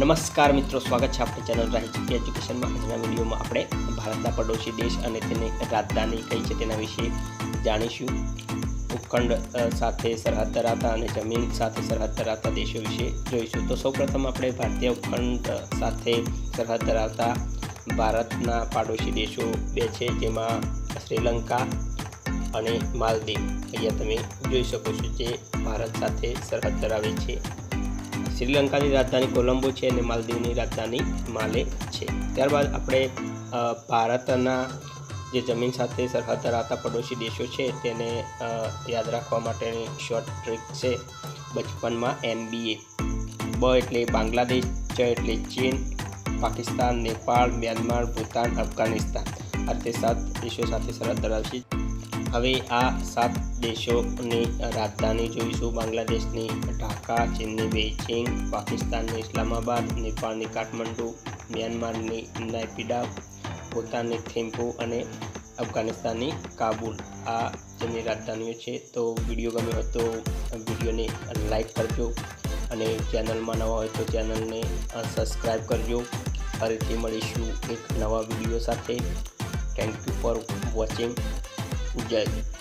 નમસ્કાર મિત્રો, સ્વાગત છે આપણી ચેનલ રાહિચકી એજ્યુકેશનમાં આજના વિડીયોમાં આપણે ભારતના પડોશી દેશ અને તેની રાજધાની કઈ છે તેના વિશે જાણીશું. ઉપખંડ સાથે સરહદ ધરાવતા અને જમીન સાથે સરહદ ધરાવતા દેશો વિશે જોઈશું. તો સૌપ્રથમ આપણે ભારતીય ઉપખંડ સાથે સરહદ ધરાવતા ભારતના પાડોશી દેશો બે છે, જેમાં શ્રીલંકા અને માલદીવ. અહીંયા તમે જોઈ શકો છો જે ભારત સાથે સરહદ ધરાવે છે. શ્રીલંકાની રાજધાની કોલંબો છે અને માલદીવની રાજધાની માલે છે. ત્યારબાદ આપણે ભારતના જે જમીન સાથે સરહદ ધરાવતા પડોશી દેશો છે તેને યાદ રાખવા માટેની શોર્ટ ટ્રીક છે બચપનમાં એમબીએ બ એટલે બાંગ્લાદેશ, ચ એટલે ચીન, પાકિસ્તાન, નેપાળ, મ્યાનમાર, ભૂતાન, અફઘાનિસ્તાન. આ રીતે સાત દેશો સાથે સરહદ ધરાવશે. હવે આ સાત દેશોની રાજધાની જોઈશું. બાંગ્લાદેશની ઢાકા, ચીનની બેઇજિંગ, પાકિસ્તાનની ઇસ્લામાબાદ, નેપાળની કાઠમંડુ, મ્યાનમારની નાયપીડા, ભૂતાનની થિમ્પુ અને અફઘાનિસ્તાનની કાબુલ. આ જેની રાજધાનીઓ છે. તો વીડિયો ગમ્યો હોય તો વિડીયોને લાઈક કરજો અને ચેનલમાં નવા હોય તો ચેનલને સબસ્ક્રાઈબ કરજો. ફરીથી મળીશું એક નવા વીડિયો સાથે. Thank you for watching o Jack.